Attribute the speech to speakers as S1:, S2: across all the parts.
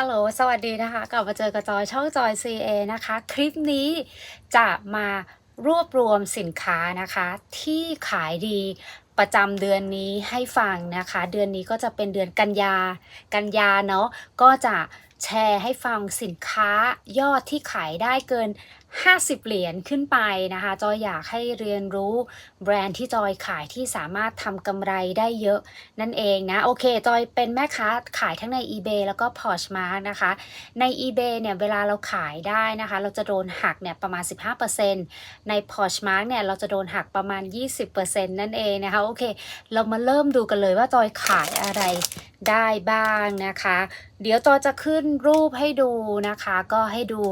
S1: ฮัลโหล สวัสดีนะคะ กลับมาเจอกับจอยช่องจอย CA นะคะ คลิปนี้จะมารวบรวมสินค้านะคะ ที่ขายดีประจำเดือนนี้ให้ฟังนะคะ เดือนนี้ก็จะเป็นเดือนกันยา กันยาเนาะ ก็จะแชร์ให้ฟังสินค้ายอดที่ขายได้เกิน 50 เหรียญขึ้นไปนะคะ จอยอยากให้เรียนรู้แบรนด์ที่จอยขายที่สามารถทำกำไรได้เยอะนั่นเองนะ โอเค จอยเป็นแม่ค้าขายทั้งใน eBay แล้วก็ Poshmark นะคะ ใน eBay เนี่ย เวลาเราขายได้นะคะ เราจะโดนหักเนี่ยประมาณ 15%ใน Poshmark เนี่ย เราจะโดนหักประมาณ 20%นั่นเองนะคะ โอเค เรามาเริ่มดูกันเลยว่าจอยขายอะไรได้บ้างนะคะ เดี๋ยวจอยจะขึ้นรูปให้ดูนะคะ ก็ให้ดู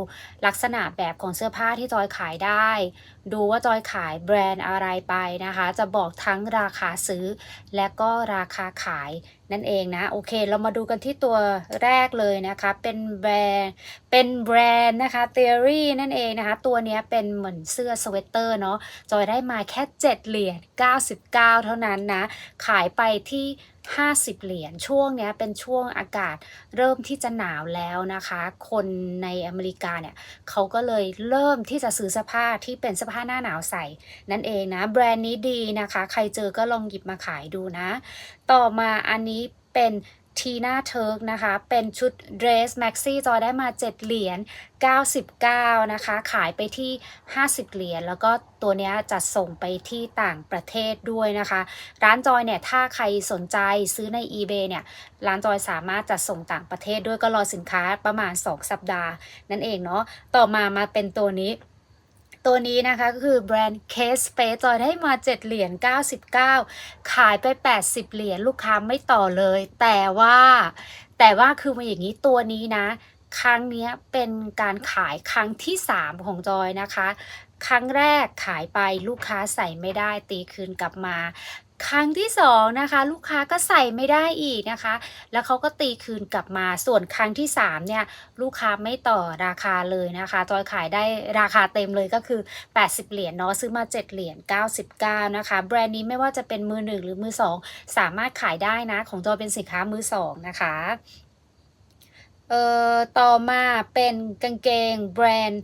S1: ลักษณะแบบของเสื้อผ้าที่จอยขายได้ ดูว่าจอยขายแบรนด์อะไรไปนะคะ จะบอกทั้งราคาซื้อ และก็ราคาขายนั่นเองนะ โอเค เรามาดูกันที่ตัวแรกเลยนะคะ เป็นแบรนด์ เป็นแบรนด์นะคะ Theory นั่นเองนะคะ ตัวนี้เป็นเหมือนเสื้อสเวตเตอร์เนาะ จอยได้มาแค่ 7 เหรียญ 99 เท่านั้นนะ ขายไปที่ 50 เหรียญช่วงนี้เป็นช่วงอากาศเริ่มที่จะหนาวแล้วนะคะ คนในอเมริกาเนี่ยเขาก็เลยเริ่มที่จะซื้อเสื้อผ้าที่เป็นเสื้อผ้าหน้าหนาวใส่ นั่นเองนะ แบรนด์นี้ดีนะคะ ใครเจอก็ลองหยิบมาขายดูนะ ต่อมาอันนี้เป็น ทีน่าเทิร์กนะคะ เป็นชุดเดรสแม็กซี่จอยได้มา 7 เหรียญ 99 นะคะ ขายไปที่ 50 เหรียญ แล้วก็ตัวนี้จะส่งไปที่ต่างประเทศด้วยนะคะ ร้านจอยเนี่ย ถ้าใครสนใจซื้อใน eBay เนี่ย ร้านจอยสามารถจัดส่งต่างประเทศด้วยก็รอสินค้าประมาณ 2 สัปดาห์นั่นเองเนาะ ต่อมามาเป็นตัวนี้ ตัวนี้นะคะก็คือแบรนด์เคสเฟสจอยได้มา 7 เหรียญ99 ขายไป 80 เหรียญลูกค้าไม่ต่อเลย แต่ว่า แต่ว่าคือมาอย่างนี้ตัวนี้นะ ครั้งนี้เป็นการขายครั้งที่ 3 ของจอยนะคะ ครั้งแรกขายไปลูกค้าใส่ไม่ได้ตีคืนกลับมา ครั้งที่สองนะคะลูกค้าก็ใส่ไม่ได้อีกนะคะ แล้วเขาก็ตีคืนกลับมาส่วนครั้งที่สามเนี่ยลูกค้าไม่ต่อราคาเลยนะคะจอยขายได้ราคาเต็มเลยก็คือ 80 เหรียญเนาะซื้อมา 7 เหรียญ99 นะคะ แบรนด์นี้ไม่ว่าจะเป็นมือหนึ่งหรือมือสองสามารถขายได้นะ ของจอยเป็นสินค้ามือสองนะคะเอ่อต่อมาเป็นกางเกงแบรนด์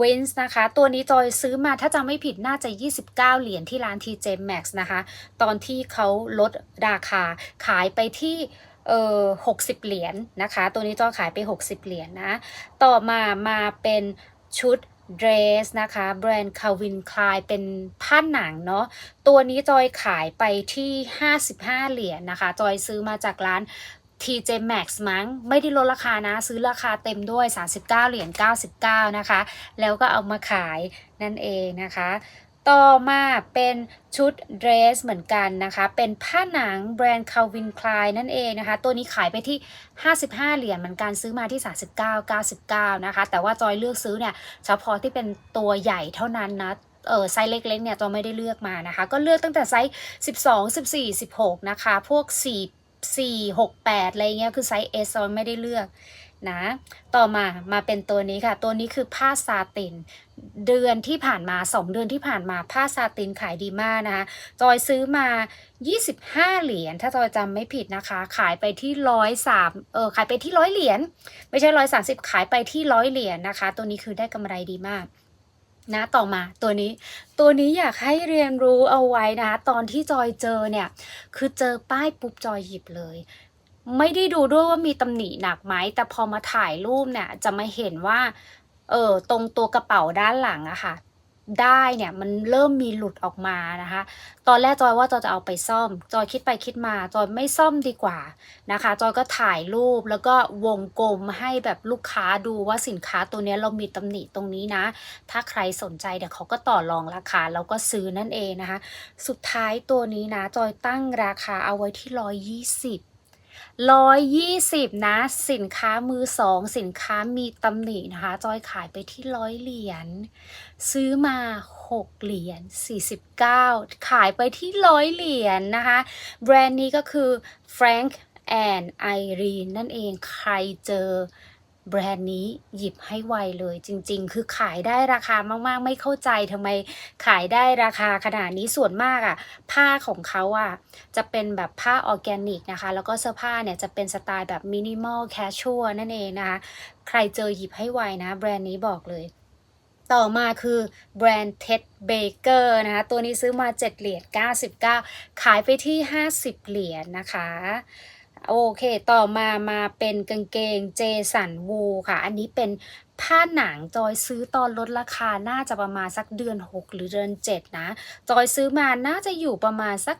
S1: วินส์นะคะ ตัวนี้จอยซื้อมาถ้าจำไม่ผิดน่าจะ 29 เหรียญที่ร้าน TJ Max นะคะ ตอนที่เขาลดราคาขายไปที่เอ่อ60เหรียญนะคะ ตัวนี้จอยขายไป 60 เหรียญนะ ต่อมามาเป็นชุดเดรสนะคะ แบรนด์ Calvin Klein เป็นผ้าหนังเนาะตัวนี้จอยขายไปที่ 55 เหรียญนะคะ จอยซื้อมาจากร้าน TJ Max มั้ง ไม่ได้ลดราคานะ ซื้อราคาเต็มด้วย 39 เหรียญ 99 นะคะ แล้วก็เอามาขายนั่นเองนะคะ ต่อมาเป็นชุดเดรสเหมือนกันนะคะ เป็นผ้าหนังแบรนด์ Calvin Klein นั่นเองนะคะ ตัวนี้ขายไปที่ 55 เหรียญเหมือนกันซื้อมาที่ 39 99 นะคะ แต่ว่าจอยเลือกซื้อเนี่ยเฉพาะที่เป็นตัวใหญ่เท่านั้นนะเออไซส์เล็กๆเนี่ยจอยไม่ได้เลือกมานะคะ ก็เลือกตั้งแต่ไซส์ 12 14 16 นะคะ พวก 4 4 6 8อะไรเงี้ยคือไซส์ S จอยไม่ได้เลือกนะต่อมามาเป็นตัวนี้ค่ะ ตัวนี้คือผ้าซาติน เดือนที่ผ่านมา 2 เดือนที่ผ่านมาผ้าซาตินขายดีมากนะคะจอยซื้อมา 25 เหรียญถ้าจอยจำไม่ผิดนะคะ ขายไปที่ร้อยสามเออขายไปที่ร้อยเหรียญไม่ใช่ร้อยสาสิบขายไปที่ร้อยเหรียญนะคะ ตัวนี้คือได้กำไรดีมาก นะต่อมาตัวนี้ตัวนี้อยากให้เรียนรู้เอาไว้นะ ตอนที่จอยเจอเนี่ยคือเจอป้ายปุ๊บจอยหยิบเลย ไม่ได้ดูด้วยว่ามีตำหนิหนักไหมแต่พอมาถ่ายรูปเนี่ยจะมาเห็นว่าเออตรงตัวกระเป๋าด้านหลังอะค่ะ ได้เนี่ยมันเริ่มมีหลุดออกมานะคะ ตอนแรกจอยว่าจอยจะเอาไปซ่อม จอยคิดไปคิดมา จอยไม่ซ่อมดีกว่านะคะ จอยก็ถ่ายรูปแล้วก็วงกลมให้แบบลูกค้าดูว่าสินค้าตัวนี้เรามีตำหนิตรงนี้นะ ถ้าใครสนใจเดี๋ยวเขาก็ต่อรองราคาแล้วก็ซื้อนั่นเองนะคะ สุดท้ายตัวนี้นะ จอยตั้งราคาเอาไว้ที่ร้อยยี่สิบ ร้อยยี่สิบนะ สินค้ามือสอง สินค้ามีตำหนินะคะ จอยขายไปที่ร้อยเหรียญ ซื้อมาหกเหรียญสี่สิบเก้าขายไปที่ร้อยเหรียญนะคะ แบรนด์นี้ก็คือ Frank and Irene นั่นเอง ใครเจอ แบรนด์นี้หยิบให้ไวเลยจริง ๆ คือขายได้ราคามากๆ ไม่เข้าใจทำไมขายได้ราคาขนาดนี้ส่วนมากอะ่ะ ผ้าของเขาอะ จะเป็นแบบผ้าออร์แกนิกนะคะ แล้วก็เสื้อผ้าเนี่ยจะเป็นสไตล์แบบมินิมอลแคชชัวนั่นเองนะคะ ใครเจอหยิบให้ไวนะ แบรนด์นี้บอกเลย ต่อมาคือแบรนด์ Ted Baker นะคะ ตัวนี้ซื้อมา 7 เหรียญ 99 ขายไปที่ 50 เหรียญนะคะ โอเค ต่อมามาเป็นกางเกงเจสันวูค่ะ อันนี้เป็นผ้าหนังจอยซื้อตอนลดราคาน่าจะประมาณสักเดือน 6 หรือเดือน 7 นะ จอยซื้อมาน่าจะอยู่ประมาณสัก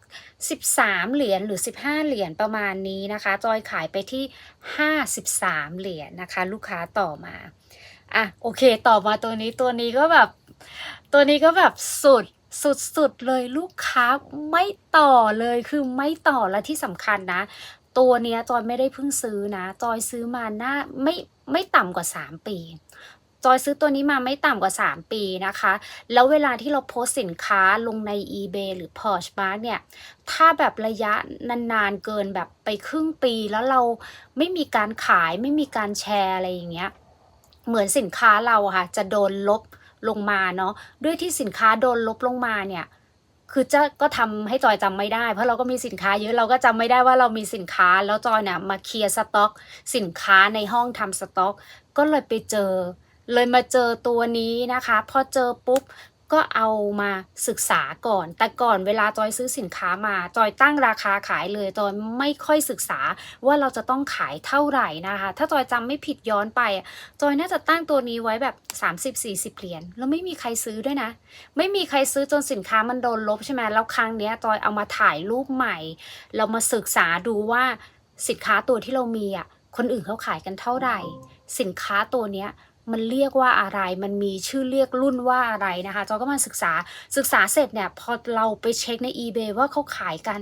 S1: 13 เหรียญหรือ 15 เหรียญประมาณนี้นะคะ จอยขายไปที่ 53 เหรียญนะคะ ลูกค้าต่อมาอะโอเค ต่อมาตัวนี้ตัวนี้ก็แบบ ตัวนี้ก็แบบสุดสุดสุดเลยลูกค้าไม่ต่อเลยคือไม่ต่อและที่สำคัญนะ ตัวเนี้ยจอยไม่ได้เพิ่งซื้อนะจอยซื้อมาหน้าไม่ไม่ต่ำกว่า 3 ปีจอยซื้อตัวนี้มาไม่ต่ำกว่า 3 ปีนะคะ แล้วเวลาที่เราโพสสินค้าลงใน eBay หรือ Poshmark เนี่ย ถ้าแบบระยะนานๆเกินแบบไปครึ่งปีแล้วเราไม่มีการขายไม่มีการแชร์อะไรอย่างเงี้ย เหมือนสินค้าเราค่ะ จะโดนลบลงมาเนาะ ด้วยที่สินค้าโดนลบลงมาเนี่ย คือจะก็ทำให้จอยจำไม่ได้ เพราะเราก็มีสินค้าเยอะเราก็จำไม่ได้ว่าเรามีสินค้าแล้วจอยเนี่ยมาเคลียร์สต็อก สินค้าในห้องทำสต็อก ก็เลยไปเจอ เลยมาเจอตัวนี้นะคะ พอเจอปุ๊บ ก็เอามาศึกษาก่อน แต่ก่อนเวลาจอยซื้อสินค้ามา จอยตั้งราคาขายเลยจอยไม่ค่อยศึกษาว่าเราจะต้องขายเท่าไหร่นะคะ ถ้าจอยจำไม่ผิดย้อนไป จอยน่าจะตั้งตัวนี้ไว้แบบ 30-40 เหรียญแล้วไม่มีใครซื้อด้วยนะ ไม่มีใครซื้อจนสินค้ามันโดนลบใช่ไหมแล้วครั้งเนี้ยจอยเอามาถ่ายรูปใหม่ เรามาศึกษาดูว่าสินค้าตัวที่เรามีอะคนอื่นเขาขายกันเท่าไหร่ สินค้าตัวเนี้ย มันเรียกว่าอะไร มันมีชื่อเรียกรุ่นว่าอะไรนะคะ จอยก็มาศึกษา ศึกษาเสร็จเนี่ย พอเราไปเช็คใน eBay ว่าเขาขายกัน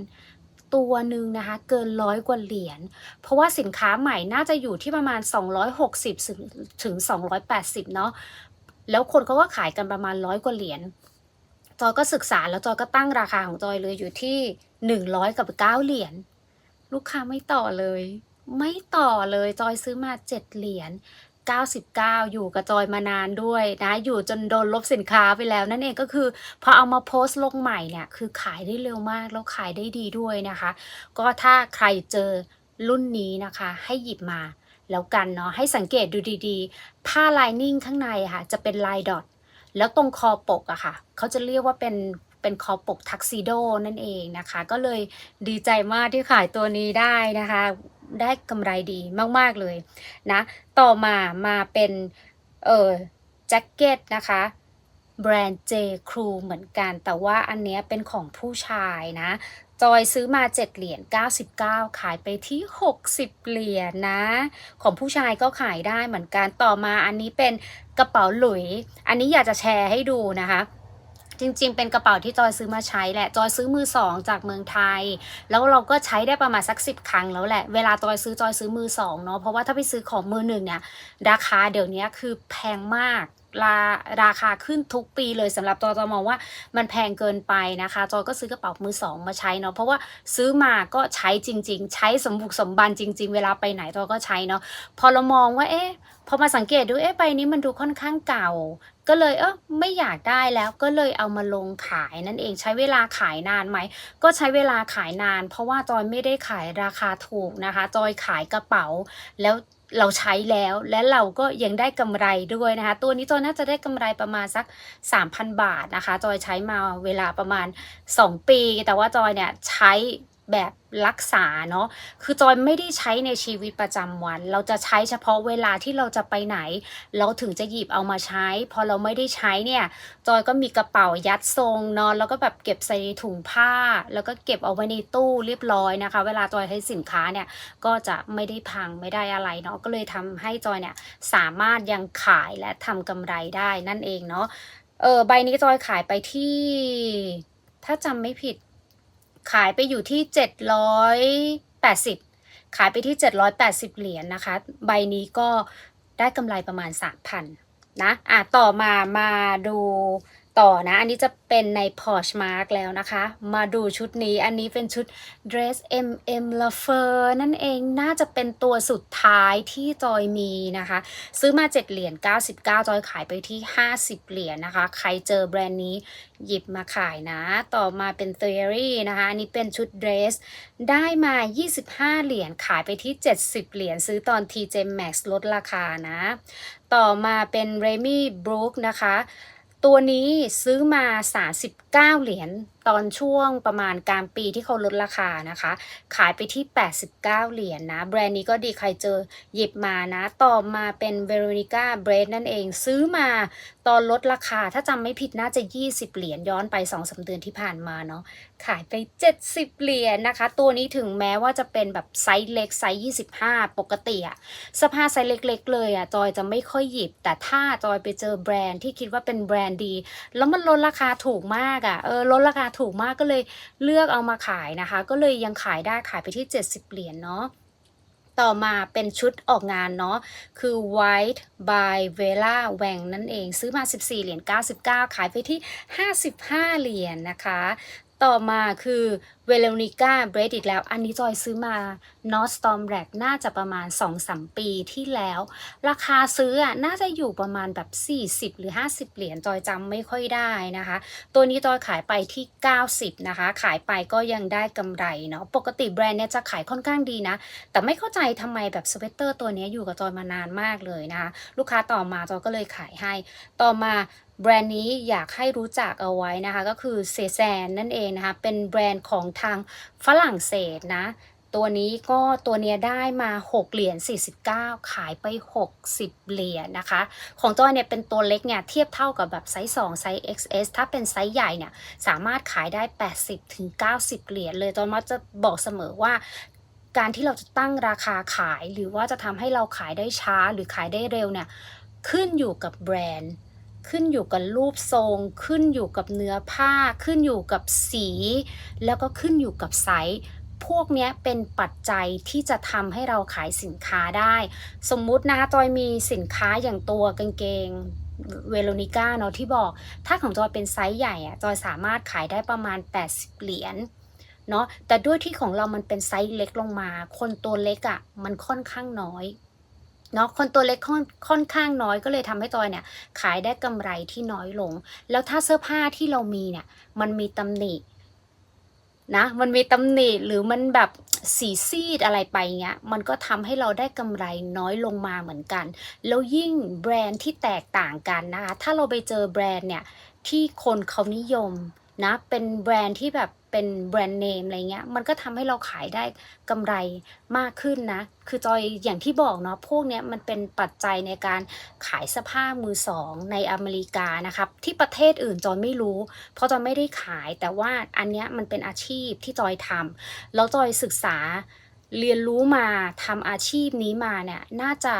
S1: ตัวหนึ่งนะคะ เกินร้อยกว่าเหรียญ เพราะว่าสินค้าใหม่น่าจะอยู่ที่ประมาณ 260ถึงถึง280 เนาะ แล้วคนเขาก็ขายกันประมาณร้อยกว่าเหรียญ จอยก็ศึกษาแล้วจอยก็ตั้งราคาของจอยเลยอยู่ที่ 100 กับ 9 เหรียญ ลูกค้าไม่ต่อเลย ไม่ต่อเลย จอยซื้อมา 7 เหรียญ 99 อยู่กับจอยมานานด้วยนะอยู่จนโดนลบสินค้าไปแล้วนั่นเองก็คือพอเอามาโพสต์ลงใหม่เนี่ยคือขายได้เร็วมากแล้วขายได้ดีด้วยนะคะ ก็ถ้าใครเจอรุ่นนี้นะคะ ให้หยิบมาแล้วกันเนาะให้สังเกตดูดีๆ ผ้าลายนิ่งข้างในค่ะ จะเป็นลายดอทแล้วตรงคอปกอะค่ะเขาจะเรียกว่าเป็นเป็นคอปกทักซิโดนั่นเองนะคะ ก็เลยดีใจมากที่ขายตัวนี้ได้นะคะ ได้กำไรดีมาก ๆ เลยนะ ต่อมามาเป็น เออแจ็คเก็ตนะคะแบรนด์ J Crew เหมือนกัน แต่ว่าอันเนี้ยเป็นของผู้ชายนะ จอยซื้อมา 7 เหรียญ 99 ขายไปที่ 60 เหรียญนะ ของผู้ชายก็ขายได้เหมือนกัน ต่อมาอันนี้เป็นกระเป๋าหลุย อันนี้อยากจะแชร์ให้ดูนะคะ จริง ๆ เป็นกระเป๋าที่จอยซื้อมาใช้แหละ จอยซื้อมือสองจากเมืองไทย แล้วเราก็ใช้ได้ประมาณสักสิบครั้งแล้วแหละ เวลาจอยซื้อจอยซื้อมือสองเนาะ เพราะว่าถ้าไปซื้อของมือหนึ่งเนี่ย ราคาเดี๋ยวนี้คือแพงมากราราคาขึ้นทุกปีเลยสำหรับจอยจอยมองว่ามันแพงเกินไปนะคะ จอยก็ซื้อกระเป๋ามือสองมาใช้เนาะเพราะว่าซื้อมาก็ใช้จริง ๆ ใช้สมบุกสมบันจริง ๆ เวลาไปไหนจอยก็ใช้เนาะพอเรามองว่าเอ๊ะพอมาสังเกตดูเอ๊ะใบนี้มันดูค่อนข้างเก่า ก็เลยเออไม่อยากได้แล้วก็เลยเอามาลงขายนั่นเองใช้เวลาขายนานไหมก็ใช้เวลาขายนาน เพราะว่าจอยไม่ได้ขายราคาถูกนะคะ จอยขายกระเป๋าแล้วเราใช้แล้วและเราก็ยังได้กำไรด้วยนะคะ ตัวนี้จอยน่าจะได้กำไรประมาณสัก 3,000 บาทนะคะ จอยใช้มาเวลาประมาณ 2 ปี แต่ว่าจอยเนี่ยใช้ แบบรักษาเนาะ คือจอยไม่ได้ใช้ในชีวิตประจำวัน เราจะใช้เฉพาะเวลาที่เราจะไปไหน เราถึงจะหยิบเอามาใช้ พอเราไม่ได้ใช้เนี่ย จอยก็มีกระเป๋ายัดทรงเนาะ แล้วก็แบบเก็บใส่ถุงผ้า แล้วก็เก็บเอาไว้ในตู้เรียบร้อยนะคะ เวลาจอยใช้สินค้าเนี่ย ก็จะไม่ได้พังไม่ได้อะไรเนาะ ก็เลยทำให้จอยเนี่ยสามารถยังขายและทำกำไรได้นั่นเองเนาะ เออใบนี้จอยขายไปที่ ถ้าจำไม่ผิด ขายไปอยู่ที่เจ็ดร้อยแปดสิบขายไปที่เจ็ดร้อยแปดสิบเหรียญนะคะ ใบนี้ก็ได้กำไรประมาณสามพันนะอะต่อมามาดู ต่อนะ อันนี้จะเป็นใน Poshmark แล้วนะคะ มาดูชุดนี้ อันนี้เป็นชุด Dress MM l a f e r นั่นเอง น่าจะเป็นตัวสุดท้ายที่จอยมีนะคะ ซื้อมา 7 เหรียญ 99 จอยขายไปที่ 50 เหรียญนะคะ ใครเจอแบรนด์นี้หยิบมาขายนะ ต่อมาเป็น Theory นะคะ อันนี้เป็นชุด Dress ได้มา 25 เหรียญ ขายไปที่ 70 เหรียญ ซื้อตอน TJ Max ลดราคานะ ต่อมาเป็น Remy Brook นะคะ ตัวนี้ซื้อมา 39 เหรียญ ตอนช่วงประมาณกลางปีที่เขาลดราคานะคะ ขายไปที่ 89 เหรียญนะแบรนด์นี้ก็ดีใครเจอหยิบมานะ ต่อมาเป็น Veronica Bread นั่นเองซื้อมาตอนลดราคาถ้าจำไม่ผิดน่าจะ 20 เหรียญย้อนไป2-3เดือนที่ผ่านมาเนาะขายไป 70 เหรียญนะคะ ตัวนี้ถึงแม้ว่าจะเป็นแบบไซส์เล็กไซส์25 ปกติอะสภาไซส์เล็ก ๆ เลยอะจอยจะไม่ค่อยหยิบ แต่ถ้าจอยไปเจอแบรนด์ที่คิดว่าเป็นแบรนด์ดี แล้วมันลดราคาถูกมากอะเออลดราคาถูกมากก็เลยเลือกเอามาขายนะคะ ก็เลยยังขายได้ขายไปที่ 70 เหรียญเนาะต่อมาเป็นชุดออกงานเนาะคือ White by Vela Wang นั่นเองซื้อมา 14 เหรียญ 99 ขายไปที่ 55 เหรียญนะคะ ต่อมาคือ Veronica Bread อีกแล้ว อันนี้จอยซื้อมา North Storm Rack น่าจะประมาณ 2-3 ปีที่แล้ว ราคาซื้อน่าจะอยู่ประมาณแบบ 40 หรือ 50 เหรียญจอยจำไม่ค่อยได้นะคะ ตัวนี้จอยขายไปที่ 90 นะคะ ขายไปก็ยังได้กำไรเนาะปกติแบรนด์เนี้ยจะขายค่อนข้างดีนะ แต่ไม่เข้าใจทำไมแบบสเวตเตอร์ตัวนี้อยู่กับจอยมานานมากเลยนะคะ ลูกค้าต่อมาจอยก็เลยขายให้ ต่อมา แบรนด์นี้อยากให้รู้จักเอาไว้นะคะ ก็คือเซแซนนั่นเองนะคะ เป็นแบรนด์ของทางฝรั่งเศสนะ ตัวนี้ก็ตัวเนี้ยได้มา 6 เหรียญ 49 ขายไป 60 เหรียญนะคะ ของจอยเนี่ยเป็นตัวเล็กเนี่ย เทียบเท่ากับแบบไซส์ 2 ไซส์ XS ถ้าเป็นไซส์ใหญ่เนี่ย สามารถขายได้ 80ถึง90 เหรียญเลยจอยมักจะบอกเสมอว่าการที่เราจะตั้งราคาขายหรือว่าจะทำให้เราขายได้ช้าหรือขายได้เร็วเนี่ย ขึ้นอยู่กับแบรนด์ ขึ้นอยู่กับรูปทรง ขึ้นอยู่กับเนื้อผ้า ขึ้นอยู่กับสี แล้วก็ขึ้นอยู่กับไซส์พวกนี้เป็นปัจจัยที่จะทำให้เราขายสินค้าได้ สมมุตินะคะจอยมีสินค้าอย่างตัวกางเกงเวโรนิก้าเนาะที่บอก ถ้าของจอยเป็นไซส์ใหญ่อะจอยสามารถขายได้ประมาณ 80 เหรียญเนาะแต่ด้วยที่ของเรามันเป็นไซส์เล็กลงมา คนตัวเล็กอะมันค่อนข้างน้อย เนาะคนตัวเล็กค่อนค่อนข้างน้อยก็เลยทำให้จอยเนี่ยขายได้กำไรที่น้อยลง แล้วถ้าเสื้อผ้าที่เรามีเนี่ยมันมีตำหนินะมันมีตำหนิหรือมันแบบสีซีดอะไรไปเงี้ยมันก็ทำให้เราได้กำไรน้อยลงมาเหมือนกัน แล้วยิ่งแบรนด์ที่แตกต่างกันนะคะถ้าเราไปเจอแบรนด์เนี่ยที่คนเขานิยมนะเป็นแบรนด์ที่แบบ เป็นแบรนด์เนมอะไรเงี้ย มันก็ทำให้เราขายได้กำไรมากขึ้นนะ คือจอยอย่างที่บอกเนาะ พวกเนี้ยมันเป็นปัจจัยในการขายเสื้อผ้ามือสองในอเมริกานะครับ ที่ประเทศอื่นจอยไม่รู้ เพราะจอยไม่ได้ขาย แต่ว่าอันเนี้ยมันเป็นอาชีพที่จอยทำแล้วจอยศึกษาเรียนรู้มาทำอาชีพนี้มาเนี่ย น่าจะ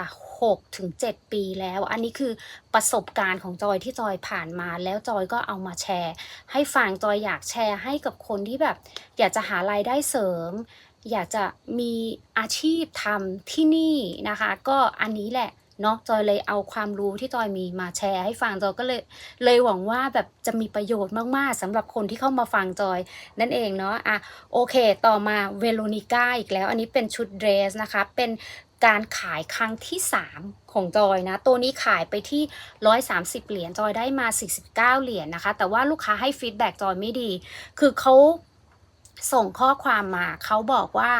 S1: 6ถึง7ปีแล้ว อันนี้คือประสบการณ์ของจอยที่จอยผ่านมา แล้วจอยก็เอามาแชร์ ให้ฟังจอยอยากแชร์ให้กับคนที่แบบ อยากจะหารายได้เสริม อยากจะมีอาชีพทำที่นี่นะคะ ก็อันนี้แหละเนาะจอยเลยเอาความรู้ที่จอยมีมาแชร์ให้ฟังจอยก็เลยเลยหวังว่าแบบจะมีประโยชน์มากๆสำหรับคนที่เข้ามาฟังจอยนั่นเองเนาะอะโอเค ต่อมาเวโรนิก้าอีกแล้ว อันนี้เป็นชุดเดรสนะคะ เป็น การขายครั้งที่ 3 ของจอยนะ ตัวนี้ขายไปที่ 130 เหรียญจอยได้มา 49 เหรียญนะคะ แต่ว่าลูกค้าให้ฟีดแบ็กจอยไม่ดี คือเขาส่งข้อความมา เขาบอกว่า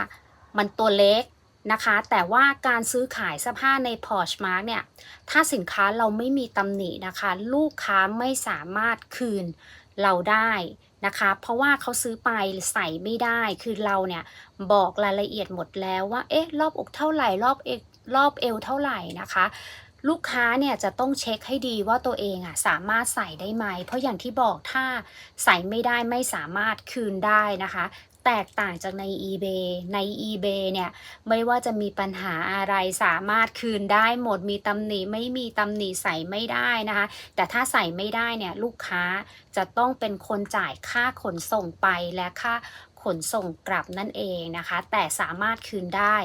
S1: มันตัวเล็กนะคะ แต่ว่าการซื้อขายเสื้อผ้าใน Poshmark เนี่ย ถ้าสินค้าเราไม่มีตำหนินะคะ ลูกค้าไม่สามารถคืนเราได้ นะคะ เพราะว่าเขาซื้อไปใส่ไม่ได้ คือเราเนี่ยบอกรายละเอียดหมดแล้วว่า เอ๊ะ รอบอกเท่าไหร่ รอบเอรอบเอวเท่าไหร่นะคะ ลูกค้าเนี่ยจะต้องเช็คให้ดีว่าตัวเองอะสามารถใส่ได้ไหม เพราะอย่างที่บอกถ้าใส่ไม่ได้ไม่สามารถคืนได้นะคะ แตกต่างจากใน eBay ใน eBay เนี่ย ไม่ว่าจะมีปัญหาอะไรสามารถคืนได้หมดมีตำหนิไม่มีตำหนิใส่ไม่ได้นะคะ แต่ถ้าใส่ไม่ได้เนี่ย ลูกค้าจะต้องเป็นคนจ่ายค่าขนส่งไปและค่า ขนส่งกลับนั่นเองนะคะ แต่สามารถคืนได้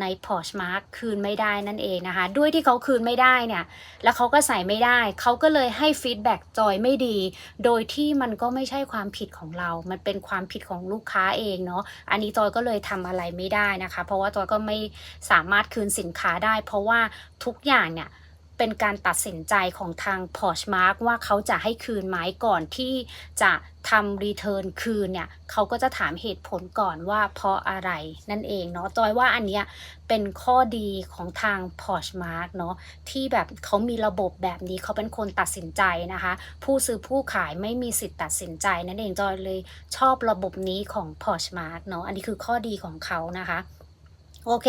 S1: ใน Poshmark คืนไม่ได้นั่นเองนะคะ ด้วยที่เขาคืนไม่ได้เนี่ย แล้วเขาก็ใส่ไม่ได้ เขาก็เลยให้ฟีดแบ็กจอยไม่ดี โดยที่มันก็ไม่ใช่ความผิดของเรา มันเป็นความผิดของลูกค้าเองเนาะ อันนี้จอยก็เลยทำอะไรไม่ได้นะคะ เพราะว่าจอยก็ไม่สามารถคืนสินค้าได้ เพราะว่าทุกอย่างเนี่ย เป็นการตัดสินใจของทาง Poshmark ว่าเขาจะให้คืนไหมก่อนที่จะทำรีเทิร์นคืนเนี่ยเขาก็จะถามเหตุผลก่อนว่าเพราะอะไรนั่นเองเนาะจอยว่าอันเนี้ยเป็นข้อดีของทาง Poshmark เนาะที่แบบเขามีระบบแบบนี้เขาเป็นคนตัดสินใจนะคะ ผู้ซื้อผู้ขายไม่มีสิทธิ์ตัดสินใจนั่นเองจอยเลยชอบระบบนี้ของ Poshmark เนาะอันนี้คือข้อดีของเขานะคะ โอเค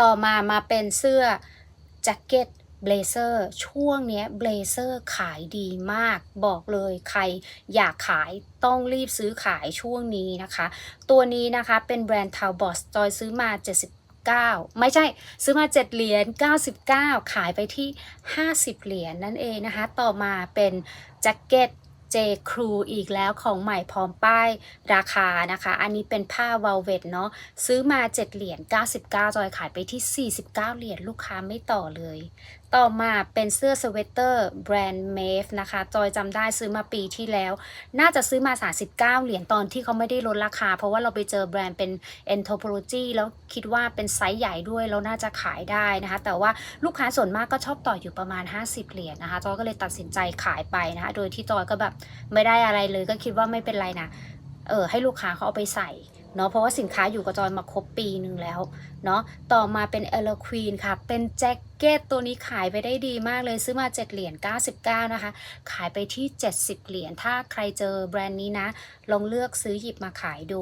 S1: ต่อมามาเป็นเสื้อแจ็คเก็ต เบลเซอร์ช่วงนี้เบลเซอร์ขายดีมาก บอกเลยใครอยากขายต้องรีบซื้อขายช่วงนี้นะคะ ตัวนี้นะคะเป็นแบรนด์ทาวบอสจอยซื้อมา79ไม่ใช่ซื้อมา 7 เหรียญ 99 ขายไปที่ 50 เหรียญนั่นเองนะคะ ต่อมาเป็นแจ็คเก็ต J Crew อีกแล้วของใหม่พร้อมป้ายราคานะคะ อันนี้เป็นผ้าวอลเวตเนาะซื้อมา 7 เหรียญ 99 จอยขายไปที่ 49 เหรียญลูกค้าไม่ต่อเลย ต่อมาเป็นเสื้อสเวตเตอร์แบรนด์เมฟนะคะ จอยจำได้ซื้อมาปีที่แล้ว น่าจะซื้อมา 39 เหรียญตอนที่เขาไม่ได้ลดราคา เพราะว่าเราไปเจอแบรนด์เป็น Anthropology แล้วคิดว่าเป็นไซส์ใหญ่ด้วย แล้วน่าจะขายได้นะคะ แต่ว่าลูกค้าส่วนมากก็ชอบต่ออยู่ประมาณ 50 เหรียญนะคะ จอยก็เลยตัดสินใจขายไปนะคะ โดยที่จอยก็แบบไม่ได้อะไรเลยก็คิดว่าไม่เป็นไรนะ เออให้ลูกค้าเขาเอาไปใส่ เนาะเพราะว่าสินค้าอยู่กับจอยมาครบปีหนึ่งแล้วเนาะต่อมาเป็นเอลควีนค่ะ เป็นแจ็คเก็ตตัวนี้ขายไปได้ดีมากเลยซื้อมา 7 เหรียญ99 นะคะ ขายไปที่ 70 เหรียญถ้าใครเจอแบรนด์นี้นะ ลองเลือกซื้อหยิบมาขายดู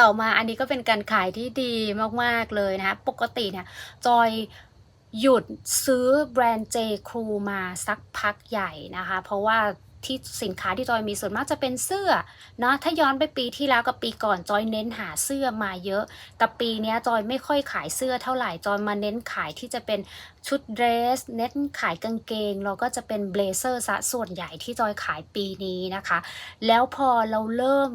S1: ต่อมาอันนี้ก็เป็นการขายที่ดีมาก ๆ เลยนะคะปกติเนี่ยจอยหยุดซื้อแบรนด์ J Crew มาสักพักใหญ่นะคะ เพราะว่า ที่สินค้าที่จอยมีส่วนมากจะเป็นเสื้อเนาะถ้าย้อนไปปีที่แล้วกับปีก่อนจอยเน้นหาเสื้อมาเยอะ แต่ปีนี้จอยไม่ค่อยขายเสื้อเท่าไหร่จอยมาเน้นขายที่จะเป็นชุดเดรส เน้นขายกางเกงแล้วก็จะเป็นเบลเซอร์ซะส่วนใหญ่ที่จอยขายปีนี้นะคะ แล้วพอเราเริ่ม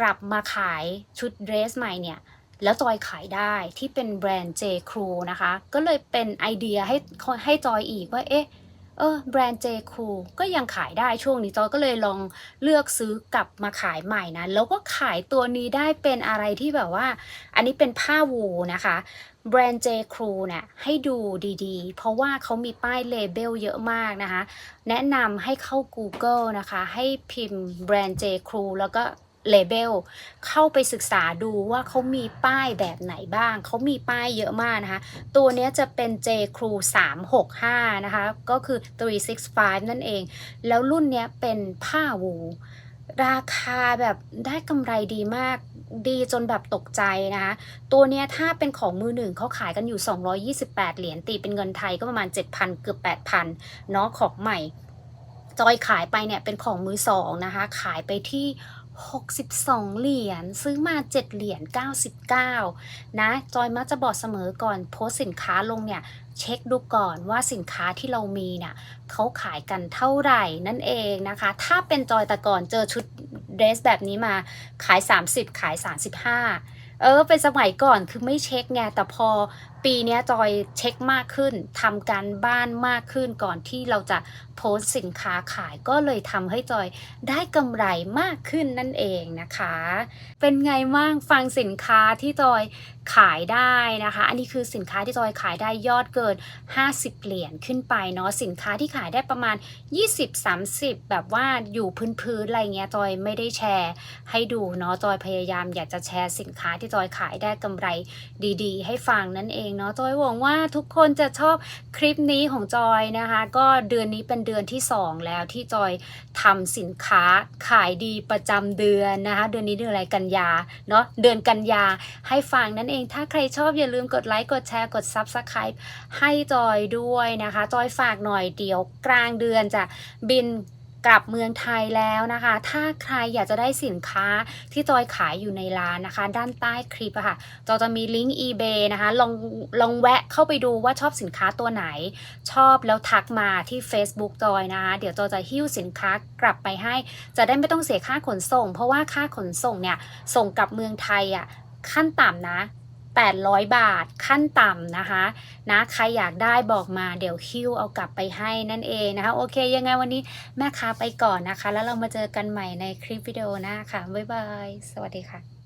S1: กลับมาขายชุดเดรสใหม่เนี่ยแล้วจอยขายได้ที่เป็นแบรนด์ J Crew นะคะ ก็เลยเป็นไอเดียให้ให้จอยอีกว่าเอ๊ะ เออแบรนด์ J Crew ก็ยังขายได้ช่วงนี้จอยก็เลยลองเลือกซื้อกลับมาขายใหม่นะ แล้วก็ขายตัวนี้ได้เป็นอะไรที่แบบว่า อันนี้เป็นผ้าวูลนะคะแบรนด์ J Crew เนี่ยให้ดูดีๆ เพราะว่าเขามีป้ายเลเบลเยอะมากนะคะ แนะนำให้เข้า Google นะคะ ให้พิมพ์แบรนด์ J Crew แล้วก็ เลเบลเข้าไปศึกษาดูว่าเขามีป้ายแบบไหนบ้าง เขามีป้ายเยอะมากนะคะ ตัวนี้จะเป็น J Crew 365 นะคะ ก็คือ 365 นั่นเอง แล้วรุ่นเนี้ยเป็นผ้าวูราคาแบบได้กำไรดีมากดีจนแบบตกใจนะคะตัวเนี้ยถ้าเป็นของมือหนึ่งเขาขายกันอยู่ 228 เหรียญตีเป็นเงินไทยก็ประมาณ 7,000 เกือบ 8,000เนาะของใหม่ จอยขายไปเนี่ยเป็นของมือสองนะคะ ขายไปที่ 62 เหรียญซื้อมา 7 เหรียญ99 นะ จอยมักจะบอกเสมอก่อนโพสสินค้าลงเนี่ย เช็คดูก่อนว่าสินค้าที่เรามีเนี่ยเขาขายกันเท่าไหร่นั่นเองนะคะ ถ้าเป็นจอยแต่ก่อนเจอชุดเดรสแบบนี้มาขาย 30 ขาย 35เออเป็นสมัยก่อนคือไม่เช็คไงแต่พอปีนี้จอยเช็คมากขึ้นทำการบ้านมากขึ้นก่อนที่เราจะโพสสินค้าขายก็เลยทำให้จอยได้กำไรมากขึ้นนั่นเองนะคะ เป็นไงบ้างฟังสินค้าที่จอยขายได้นะคะ อันนี้คือสินค้าที่จอยขายได้ยอดเกิน 50 เหรียญขึ้นไปเนาะสินค้าที่ขายได้ประมาณ 20-30 แบบว่าอยู่พื้นๆอะไรเงี้ยจอยไม่ได้แชร์ให้ดูเนาะจอยพยายามอยากจะแชร์สินค้าที่จอยขายได้กำไรดี ๆ ให้ฟังนั่นเองเนาะจอยหวังว่าทุกคนจะชอบคลิปนี้ของจอยนะคะ ก็เดือนนี้เป็นเดือนที่ 2 แล้วที่จอยทำสินค้าขายดีประจำเดือนนะคะ เดือนนี้เดือนอะไรกันยาเนาะเดือนกันยาให้ฟังนั่นเอง ถ้าใครชอบอย่าลืมกดไลค์กดแชร์กด Subscribe ให้จอยด้วยนะคะ จอยฝากหน่อยเดี๋ยวกลางเดือนจะบิน กลับเมืองไทยแล้วนะคะ ถ้าใครอยากจะได้สินค้าที่จอยขายอยู่ในร้านนะคะ ด้านใต้คลิปอะค่ะจอยจะมีลิงก์ eBay นะคะลองลองแวะเข้าไปดูว่าชอบสินค้าตัวไหน ชอบแล้วทักมาที่ Facebook จอยนะคะ เดี๋ยวจอยจะหิ้วสินค้ากลับไปให้ จะได้ไม่ต้องเสียค่าขนส่ง เพราะว่าค่าขนส่งเนี่ยส่งกลับเมืองไทยอะขั้นต่ำนะ 800 บาทขั้นต่ำนะคะนะใครอยากได้บอกมาเดี๋ยวคิวเอากลับไปให้นั่นเองนะคะ โอเค ยังไงวันนี้แม่ค้าไปก่อนนะคะ แล้วเรามาเจอกันใหม่ในคลิปวิดีโอหน้าค่ะ บ๊ายบาย สวัสดีค่ะ